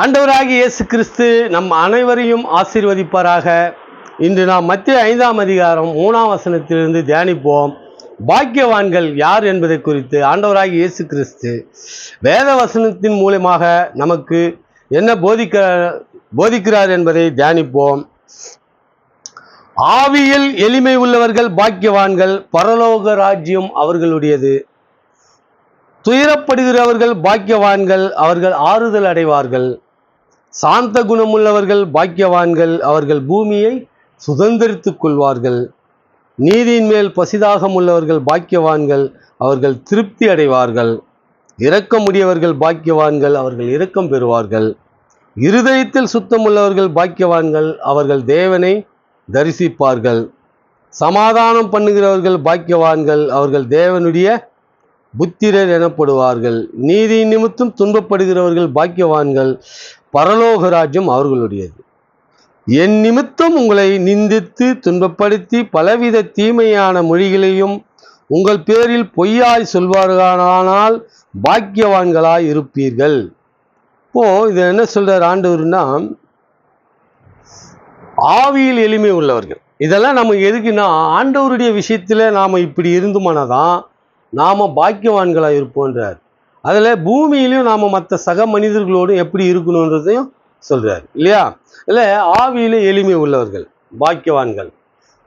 ஆண்டவராகிய இயேசு கிறிஸ்து நம் அனைவரையும் ஆசீர்வதிப்பாராக. இன்று நாம் மத்திய ஐந்தாம் அதிகாரம் மூணாம் வசனத்திலிருந்து தியானிப்போம். பாக்கியவான்கள் யார் என்பதை குறித்து ஆண்டவராகிய இயேசு கிறிஸ்து வேத வசனத்தின் மூலமாக நமக்கு என்ன போதிக்க போதிக்கிறார் என்பதை தியானிப்போம். ஆவியில் எளிமை உள்ளவர்கள் பாக்கியவான்கள் பரலோக ராஜ்யம் அவர்களுடையது. துயரப்படுகிறவர்கள் பாக்கியவான்கள் அவர்கள் ஆறுதல் அடைவார்கள். சாந்த குணமுள்ளவர்கள் பாக்கியவான்கள் அவர்கள் பூமியை சுதந்திரித்துக் கொள்வார்கள். நீதியின் மேல் பசிதாகம் உள்ளவர்கள் பாக்கியவான்கள் அவர்கள் திருப்தி அடைவார்கள். இரக்கமுடையவர்கள் பாக்கியவான்கள் அவர்கள் இரக்கம் பெறுவார்கள். இருதயத்தில் சுத்தமுள்ளவர்கள் பாக்கியவான்கள் அவர்கள் தேவனை தரிசிப்பார்கள். சமாதானம் பண்ணுகிறவர்கள் பாக்கியவான்கள் அவர்கள் தேவனுடைய புத்திரர் எனப்படுவார்கள். நீதி நிமித்தம் துன்பப்படுகிறவர்கள் பாக்கியவான்கள் பரலோக ராஜ்யம் அவர்களுடையது. என் நிமித்தம் உங்களை நிந்தித்து துன்பப்படுத்தி பலவித தீமையான மொழிகளையும் உங்கள் பேரில் பொய்யாய் சொல்வார்களானால் பாக்கியவான்களாய் இருப்பீர்கள். இப்போ இது என்ன சொல்றார் ஆண்டவர்னா ஆவியில் எளிமை உள்ளவர்கள். இதெல்லாம் நம்ம எதுக்குன்னா ஆண்டவருடைய விஷயத்தில் நாம் இப்படி இருந்துமானதான் நாம் பாக்கியவான்களாக இருப்போன்றார் அதில் பூமியிலையும் நாம் மற்ற சக மனிதர்களோடும் எப்படி இருக்கணுன்றதையும் சொல்கிறார் இல்லையா? இல்லை ஆவியில் எளிமை உள்ளவர்கள் பாக்கியவான்கள்.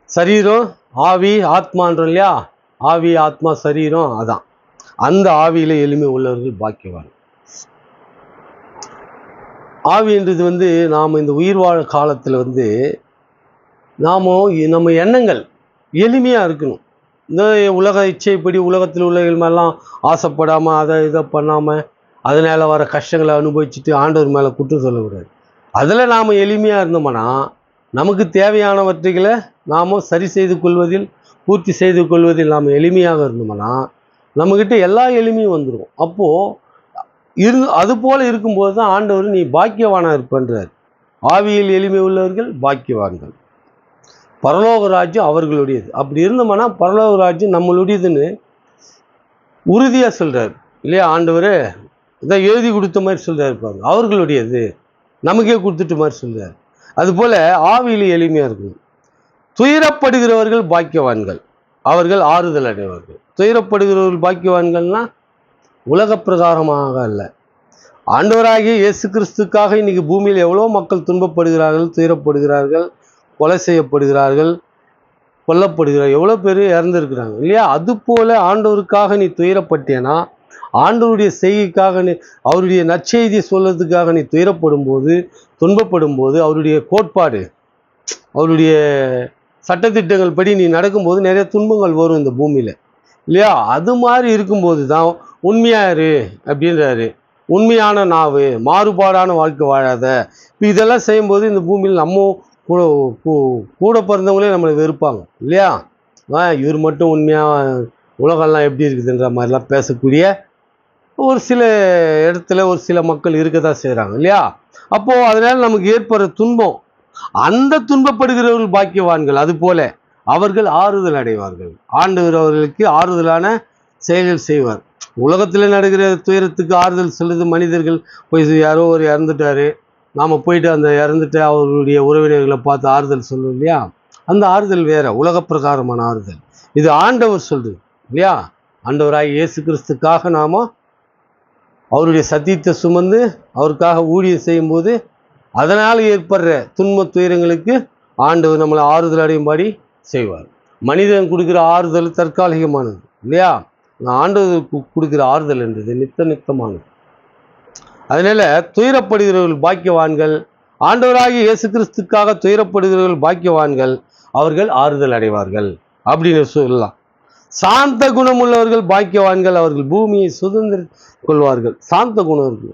சரீரம் ஆவி ஆத்மான்றோம் இல்லையா? ஆவி ஆத்மா சரீரம் அதான். அந்த ஆவியில எளிமை உள்ளவர்கள் பாக்கியவான் ஆவின்றது வந்து நாம் இந்த உயிர் வாழ காலத்தில் வந்து நாம் நம்ம எண்ணங்கள் எளிமையாக இருக்கணும். இந்த உலக இச்சைப்படி உலகத்தில் உள்ளவர்கள் மேலாம் ஆசைப்படாமல் அதை இதை பண்ணாமல் அதனால் வர கஷ்டங்களை அனுபவிச்சுட்டு ஆண்டவர் மேலே குற்றம் சொல்லக்கூடாது. அதில் நாம் எளிமையாக இருந்தோம்னா நமக்கு தேவையானவற்றைகளை நாம் சரி செய்து கொள்வதில் பூர்த்தி செய்து கொள்வதில் நாம் எளிமையாக இருந்தோம்னா நம்மக்கிட்ட எல்லா எளிமையும் வந்துடும் அப்போது இரு அது போல் இருக்கும்போது தான் ஆண்டவர் நீ பாக்கியவானாக இருப்பன்றார். ஆவியில் எளிமை உள்ளவர்கள் பாக்கியவான்கள். பரலோக ராஜ்யம் அவர்களுடையது. அப்படி இருந்தோம்னா பரலோக ராஜ்யம் நம்மளுடையதுன்னு உறுதியாக சொல்கிறார் இல்லையா ஆண்டவர்? இதை எழுதி கொடுத்த மாதிரி சொல்கிறார் பாருங்க. அவர்களுடையது. நமக்கே கொடுத்துட்ட மாதிரி சொல்கிறார் அதுபோல் ஆவியில் எளிமையாக இருக்கணும். துயரப்படுகிறவர்கள் பாக்கியவான்கள். அவர்கள் ஆறுதல் அடைவார்கள். துயரப்படுகிறவர்கள் பாக்கியவான்கள்னா உலக பிரகாரமாக அல்ல. ஆண்டவராகிய இயேசு கிறிஸ்துக்காக இன்றைக்கி பூமியில் எவ்வளோ மக்கள் துன்பப்படுகிறார்கள் துயரப்படுகிறார்கள் கொலை செய்யப்படுகிறார்கள் கொல்லப்படுகிறார் எவ்வளோ பேர் இறந்துருக்கிறாங்க இல்லையா? அது போல ஆண்டவருக்காக நீ துயரப்பட்டேனா? ஆண்டவருடைய செய்கைக்காக நீ அவருடைய நற்செய்தியை சொல்றதுக்காக நீ துயரப்படும் போது துன்பப்படும் போது அவருடைய கோட்பாடு அவருடைய சட்டத்திட்டங்கள் படி நீ நடக்கும்போது நிறைய துன்பங்கள் வரும் இந்த பூமியில் இல்லையா? அது மாதிரி இருக்கும்போது தான் உண்மையாரு அப்படின்றாரு. உண்மையான நாவு மாறுபாடான வாழ்க்கை வாழாத. இப்போ இதெல்லாம் செய்யும்போது இந்த பூமியில் நம்ம கூட கூ- கூட பிறந்தவங்களே நம்மளை வெறுப்பாங்க இல்லையா? ஆ இவர் மட்டும் உண்மையாக உலகம்லாம் எப்படி இருக்குதுன்ற மாதிரிலாம் பேசக்கூடிய ஒரு சில இடத்துல ஒரு சில மக்கள் இருக்க தான் செய்கிறாங்க இல்லையா? அப்போது அதனால் நமக்கு ஏற்படுற துன்பம் அந்த துன்பப்படுகிறவர்கள் பாக்கியவான்கள் அது போல அவர்கள் ஆறுதல் அடைவார்கள். ஆண்டவர் அவர்களுக்கு ஆறுதலான செயல்கள் செய்வார். உலகத்தில் நடக்கிற துயரத்துக்கு ஆறுதல் சொல்லுது மனிதர்கள். போய் யாரோ ஒரு இறந்துட்டாரு. நாம் போயிட்டு அந்த இறந்துட்டு அவர்களுடைய உறவினர்களை பார்த்து ஆறுதல் சொல்லுவோம் இல்லையா? அந்த ஆறுதல் வேற உலக பிரகாரமான ஆறுதல். இது ஆண்டவர் சொல்றது இல்லையா? ஆண்டவராகி இயேசு கிறிஸ்துக்காக நாம அவருடைய சத்தியத்தை சுமந்து அவருக்காக ஊழியம் செய்யும்போது அதனால் ஏற்படுற துன்ப துயரங்களுக்கு ஆண்டவர் நம்மளை ஆறுதல் அடையும்படி செய்வார். மனிதன் கொடுக்குற ஆறுதல் தற்காலிகமானது இல்லையா? ஆண்டவர் கு- கொடுக்குற ஆறுதல் என்றது நித்த நித்தமானது அதனால துயரப்படுகிறவர்கள் பாக்கியவான்கள் ஆண்டவராகிய இயேசு கிறிஸ்துக்காக துயரப்படுகிறவர்கள் பாக்கியவான்கள் அவர்கள் ஆறுதல் அடைவார்கள் அப்படின்னு சொல்லலாம். சாந்த குணம் உள்ளவர்கள் பாக்கியவான்கள் அவர்கள் பூமியை சுதந்திர கொள்வார்கள். சாந்த குணம் இருக்கு.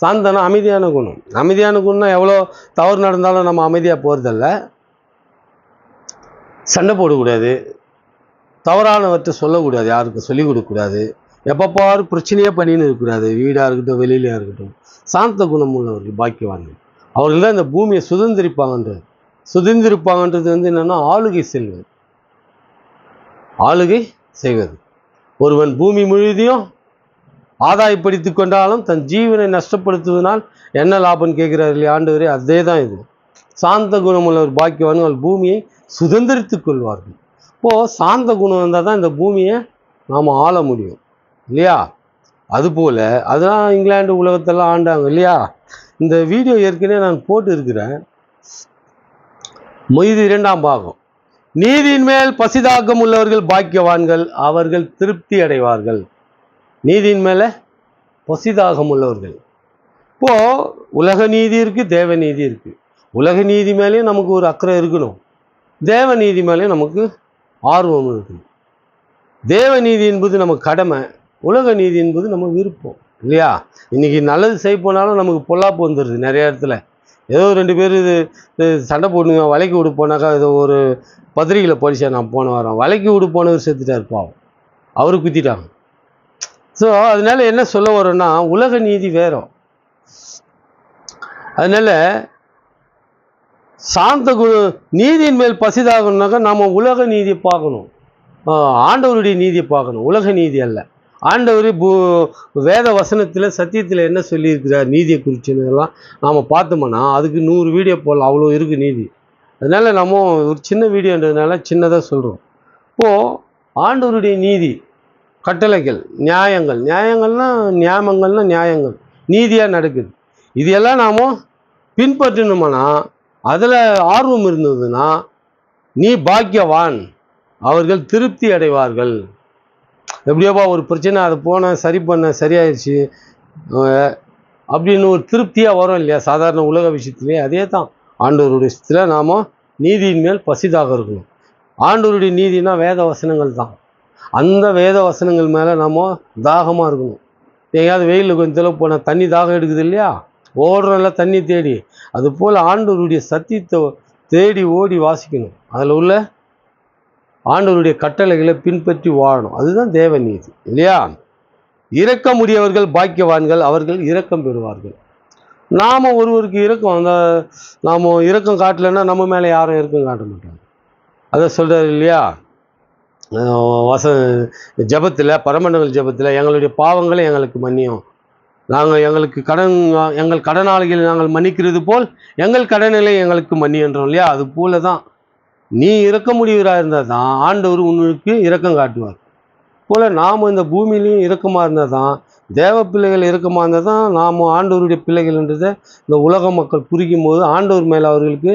சாந்தனா அமைதியான குணம். அமைதியான குணம்னா எவ்வளோ தவறு நடந்தாலும் நம்ம அமைதியாக போகிறதில்ல சண்டை போடக்கூடாது. தவறானவற்றை சொல்லக்கூடாது. யாருக்கும் சொல்லிக் கொடுக்கக்கூடாது. எப்போ பாரு பிரச்சனையே பண்ணின்னு இருக்கக்கூடாது வீடாக இருக்கட்டும் வெளியிலையாக இருக்கட்டும். சாந்த குணம் உள்ளவர்கள் பாக்கியவாங்க அவர்கள் தான் இந்த பூமியை சுதந்திரிப்பாங்கன்றது சுதந்திரிப்பாங்கன்றது வந்து என்னென்னா ஆளுகை செல்வது ஆளுகை செய்வது. ஒருவன் பூமி முழுவதையும் ஆதாயப்படுத்தி கொண்டாலும் தன் ஜீவனை நஷ்டப்படுத்துவதனால் என்ன லாபம்னு கேட்கிறார் இல்லையா? ஆண்டவரே அதே தான் இது. சாந்த குணமுள்ளவர் பாக்கியவான்கள் பூமியை சுதந்திரித்துக் கொள்வார்கள். இப்போது சாந்த குணம் இருந்தால் தான் இந்த பூமியை நாம் ஆள முடியும். இல்லையா? அதுபோல் அதெல்லாம் இங்கிலாந்து உலகத்தெல்லாம் ஆண்டாங்க இல்லையா? இந்த வீடியோ ஏற்கனவே நான் போட்டு இருக்கிறேன் மீது இரண்டாம் பாகம். நீதியின் மேல் பசிதாக்கம் உள்ளவர்கள் பாக்கியவான்கள் அவர்கள் திருப்தி அடைவார்கள். நீதியின் மேலே பசிதாகம் உள்ளவர்கள். இப்போது உலக நீதி இருக்குது தேவ நீதி இருக்குது உலக நீதி மேலேயும் நமக்கு ஒரு அக்கறை இருக்கணும். தேவ நீதி மேலேயும் நமக்கு ஆர்வம் இருக்கணும். தேவ நீதி என்பது நம்ம கடமை. உலக நீதி என்பது நம்ம விருப்பம் இல்லையா? இன்னைக்கு நல்லது செய்ய போனாலும் நமக்கு பொல்லாப்பு வந்துடுது நிறைய இடத்துல. ஏதோ ரெண்டு பேர் இது சண்டை போடுங்க வலைக்கு விடு போனாக்கா ஏதோ ஒரு பத்திரிகையில் படித்தேன் நான் போன வாரம் வலைக்கு விடு போனவர் செத்துட்டார் பாவம். அவரு குத்திட்டாங்க. ஸோ அதனால என்ன சொல்ல வரோன்னா உலக நீதி வேறும் அதனால சாந்த குண நீதியின் மேல் பசிதாகணுனாக்கா நாம் உலக நீதியை பார்க்கணும். ஆண்டவருடைய நீதியை பார்க்கணும். உலக நீதி அல்ல. ஆண்டவர் பூ வேத வசனத்தில் சத்தியத்தில் என்ன சொல்லியிருக்கிறார்? நீதியை குறிச்சுன்னதெல்லாம் நாம் பார்த்தோம்னா அதுக்கு நூறு வீடியோ போடலாம் அவ்வளோ இருக்குது நீதி. அதனால் நம்ம ஒரு சின்ன வீடியோன்றதுனால சின்னதாக சொல்கிறோம் இப்போது ஆண்டவருடைய நீதி கட்டளைகள் நியாயங்கள். நியாயங்கள்னால் நியாமங்கள்னால் நியாயங்கள். நீதியாக நடக்குது. இது எல்லாம் நாம் பின்பற்றணுமானா அதில் ஆர்வம் இருந்ததுன்னா நீ பாக்கியவான். அவர்கள் திருப்தி அடைவார்கள். எப்படியோப்பா ஒரு பிரச்சனை அதை போனேன் சரி பண்ணேன் சரியாயிடுச்சு அப்படின்னு ஒரு திருப்தியாக வரும் இல்லையா? சாதாரண உலக விஷயத்துலேயே அதே தான். ஆண்டவருடைய விஷயத்தில் நாம் நீதியின் மேல் பசிதாக இருக்கணும். ஆண்டவருடைய நீதினா வேத வசனங்கள் தான். அந்த வேத வசனங்கள் மேலே நாம் தாகமாக இருக்கணும். எங்கேயாவது வெயிலில் கொஞ்சம் தெளிவு போனால் தண்ணி தாகம் எடுக்குது இல்லையா? ஓடுறோம்ல தண்ணி தேடி. அது போல் ஆண்டவருடைய சத்தியத்தை தேடி ஓடி வாசிக்கணும். அதில் உள்ள ஆண்டவருடைய கட்டளைகளை பின்பற்றி வாழணும். அதுதான் தேவ நீதி இல்லையா? இரக்கமுடையவர்கள் பாக்கியவான்கள் அவர்கள் இரக்கம் பெறுவார்கள். நாம் ஒருவருக்கு இரக்கம் அந்த நாம் இரக்கம் காட்டலைன்னா நம்ம மேலே யாரும் இரக்கம் காட்ட மாட்டாங்க. அதை சொல்கிறார் இல்லையா? வச ஜபத்தில் பரமண்டல் ஜபத்தில் எங்களுடைய பாவங்களை எங்களுக்கு மன்னியும். நாங்கள் எங்களுக்கு கடன் எங்கள் கடனாளிகளை நாங்கள் மன்னிக்கிறது போல் எங்கள் கடனிலை எங்களுக்கு மன்னியன்றோம் இல்லையா? அது போல தான் நீ இறக்க முடியவராக இருந்தால் தான் ஆண்டவர் உன்னுக்கு இரக்கம் காட்டுவார். போல் நாம் இந்த பூமியிலையும் இறக்கமாக இருந்தால் தான் தேவ பிள்ளைகள் இறக்கமாக இருந்தால் தான் நாம் ஆண்டவருடைய பிள்ளைகள்ன்றதை இந்த உலக மக்கள் குறிக்கும் போது ஆண்டவர் மேலே அவர்களுக்கு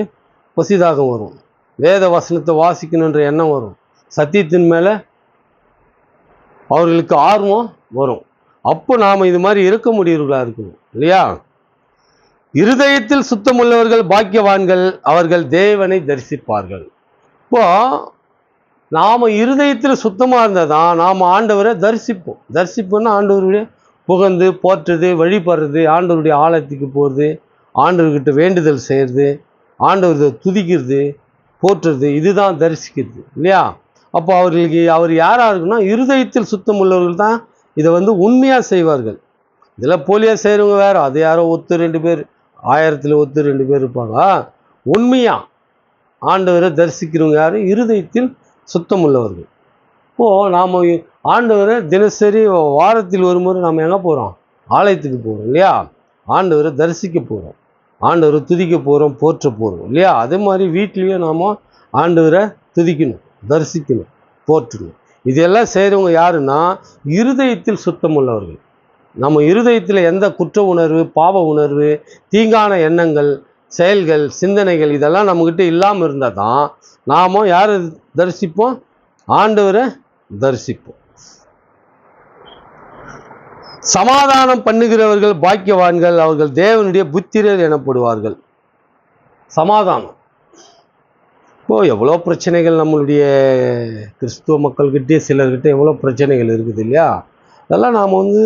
பசிதாகம் வரும். வேத வசனத்தை வாசிக்கணுன்ற எண்ணம் வரும். சத்தியத்தின் மேலே அவர்களுக்கு ஆர்வம் வரும். அப்போ நாம் இது மாதிரி இருக்க முடியவர்களாக இருக்கணும் இல்லையா? இருதயத்தில் சுத்தமுள்ளவர்கள் பாக்கியவான்கள் அவர்கள் தேவனை தரிசிப்பார்கள். இப்போ நாம் இருதயத்தில் சுத்தமாக இருந்தால் தான் நாம் ஆண்டவரை தரிசிப்போம். தரிசிப்போம்னா ஆண்டவருடைய புகழ்ந்து போற்றுறது வழிபடுறது ஆண்டவருடைய ஆலயத்துக்கு போகிறது ஆண்டவர்கிட்ட வேண்டுதல் செய்கிறது ஆண்டவரை துதிக்கிறது போற்றுறது இதுதான் தரிசிக்கிறது இல்லையா? அப்போ அவர்களுக்கு அவர் யாராக இருக்குன்னா இருதயத்தில் சுத்தம் உள்ளவர்கள் தான் இதை வந்து உண்மையாக செய்வார்கள். இதில் போலியாக செய்கிறவங்க வேறு. அது யாரோ ஒத்து ரெண்டு பேர் ஆயிரத்தில் ஒத்து ரெண்டு பேர் இருப்பாங்க. உண்மையாக ஆண்டவரை தரிசிக்கிறவங்க யார்? இருதயத்தில் சுத்தம் உள்ளவர்கள் இப்போது நாம் ஆண்டவரை தினசரி வாரத்தில் ஒரு முறை நாம் எங்கே போகிறோம் ஆலயத்துக்கு போகிறோம் இல்லையா? ஆண்டவரை தரிசிக்க போகிறோம் ஆண்டவரை துதிக்க போகிறோம் போற்ற போகிறோம் இல்லையா? அதே மாதிரி வீட்லேயும் நாம் ஆண்டவரை துதிக்கணும் தரிசிக்கணும் போற்றணும். இதெல்லாம் செய்கிறவங்க யாருன்னா இருதயத்தில் சுத்தம் உள்ளவர்கள் நம்ம இருதயத்தில் எந்த குற்ற உணர்வு பாவ உணர்வு தீங்கான எண்ணங்கள் செயல்கள் சிந்தனைகள் இதெல்லாம் நம்மக்கிட்ட இல்லாமல் இருந்தால் தான் நாம யாரை தரிசிப்போம்? ஆண்டவரை தரிசிப்போம். சமாதானம் பண்ணுகிறவர்கள் பாக்கியவான்கள் அவர்கள் தேவனுடைய புத்திரர் எனப்படுவார்கள். சமாதானம். இப்போ எவ்வளோ பிரச்சனைகள் நம்மளுடைய கிறிஸ்துவ மக்கள்கிட்டே சிலர்கிட்ட எவ்வளோ பிரச்சனைகள் இருக்குது இல்லையா? அதெல்லாம் நாம் வந்து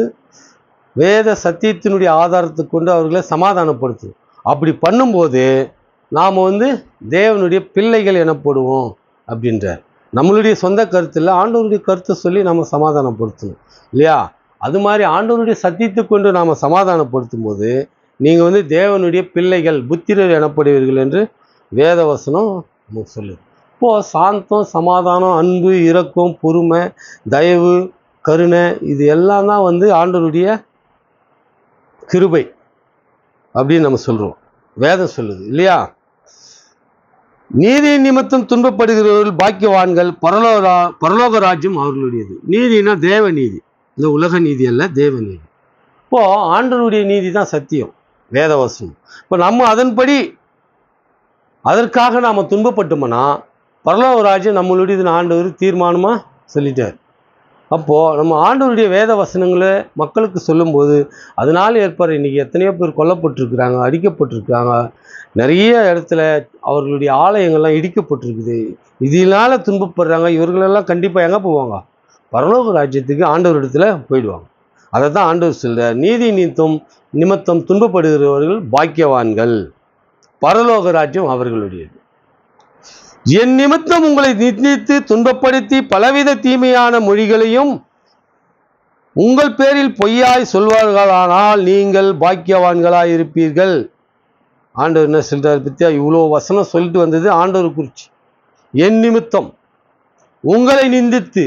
வேத சத்தியத்தினுடைய ஆதாரத்தை கொண்டு அவர்களை சமாதானப்படுத்தும் அப்படி பண்ணும்போது நாம் வந்து தேவனுடைய பிள்ளைகள் எனப்படுவோம் அப்படின்றார். நம்மளுடைய சொந்த கருத்தில் ஆண்டவருடைய கருத்தை சொல்லி நம்ம சமாதானப்படுத்தணும். இல்லையா? அது மாதிரி ஆண்டவருடைய சத்தியத்தை கொண்டு நாம் சமாதானப்படுத்தும் போது நீங்கள் வந்து தேவனுடைய பிள்ளைகள் புத்திரர் எனப்படுவீர்கள் என்று வேதவசனம் நமக்கு சொல்லுது. இப்போது சாந்தம் சமாதானம் அன்பு இரக்கம் பொறுமை தயவு கருணை இது எல்லாம் தான் வந்து ஆண்டவருடைய கிருபை. அப்படின்னு நம்ம சொல்கிறோம் வேதம் சொல்லுது இல்லையா? நீதி நிமித்தம் துன்பப்படுகிறவர்கள் பாக்கியவான்கள் பரலோரா பரலோக ராஜ்யம் அவர்களுடையது. நீதினா தேவ நீதி. இந்த உலக நீதி அல்ல தேவ நீதி. இப்போ ஆண்டனுடைய நீதி தான் சத்தியம் வேதவசனம். இப்போ நம்ம அதன்படி அதற்காக நாம் துன்பப்பட்டோம்னா பரலோக ராஜ்யம் நம்மளுடையது ஆண்டவர் தீர்மானமாக சொல்லிட்டார். அப்போது நம்ம ஆண்டவருடைய வேத வசனங்களை மக்களுக்கு சொல்லும்போது அதனால் ஏற்படுற இன்றைக்கி எத்தனையோ பேர் கொல்லப்பட்டிருக்கிறாங்க அடிக்கப்பட்டிருக்கிறாங்க. நிறைய இடத்துல அவர்களுடைய ஆலயங்கள்லாம் இடிக்கப்பட்டிருக்குது. இதனால துன்பப்படுறாங்க. இவர்களெல்லாம் கண்டிப்பாக எங்கே போவாங்க? பரலோக ராஜ்யத்துக்கு ஆண்டவர் இடத்துல போயிடுவாங்க. அதை தான் ஆண்டவர் சொல்கிறார் நீதி நிமித்தம் நிமித்தம் துன்பப்படுகிறவர்கள் பாக்கியவான்கள். பரலோக ராஜ்யம் அவர்களுடையது. என் நிமித்தம் உங்களை நிந்தித்து துன்பப்படுத்தி பலவித தீமையான மொழிகளையும் உங்கள் பேரில் பொய்யாய் சொல்வார்களானால் நீங்கள் பாக்கியவான்களாய் இருப்பீர்கள். ஆண்டவர் என்ன சொல்றார் பற்றியா இவ்வளோ வசனம் சொல்லிட்டு வந்தது ஆண்டவர் குறிச்சி. என் நிமித்தம் உங்களை நிந்தித்து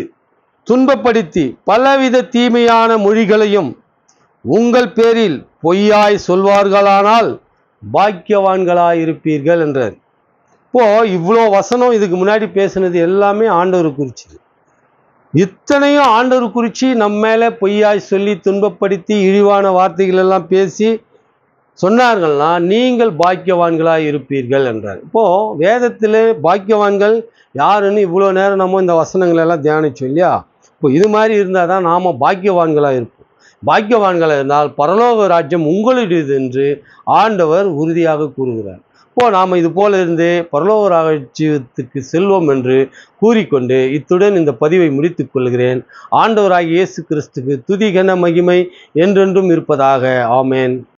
துன்பப்படுத்தி பலவித தீமையான மொழிகளையும் உங்கள் பேரில் பொய்யாய் சொல்வார்களானால் பாக்கியவான்களாய் இருப்பீர்கள் என்றார். அப்போது இவ்வளோ வசனம் இதுக்கு முன்னாடி பேசுனது எல்லாமே ஆண்டவர் குறிச்சி. இத்தனையும் ஆண்டவர் குறிச்சி நம்ம மேலே பொய்யாய் சொல்லி துன்பப்படுத்தி இழிவான வார்த்தைகள் எல்லாம் பேசி சொன்னார்கள்னா நீங்கள் பாக்கியவான்களாக இருப்பீர்கள் என்றார். இப்போது வேதத்தில் பாக்கியவான்கள் யாருன்னு இவ்வளோ நேரம் நம்ம இந்த வசனங்கள் எல்லாம் தியானிச்சோம் இல்லையா? இப்போ இது மாதிரி இருந்தால் தான் நாம் பாக்கியவான்களாக இருப்போம். பாக்கியவான்களாக இருந்தால் பரலோக ராஜ்யம் உங்களுடையது என்று ஆண்டவர் உறுதியாக கூறுகிறார். இப்போ நாம் இது போல இருந்து பரலோக ராஜ்யத்துக்கு செல்வோம் என்று கூறிக்கொண்டு இத்துடன் இந்த பதிவை முடித்துக் கொள்கிறேன். ஆண்டவராகிய இயேசு கிறிஸ்துக்கு துதிகன மகிமை என்றென்றும் இருப்பதாக. ஆமேன்.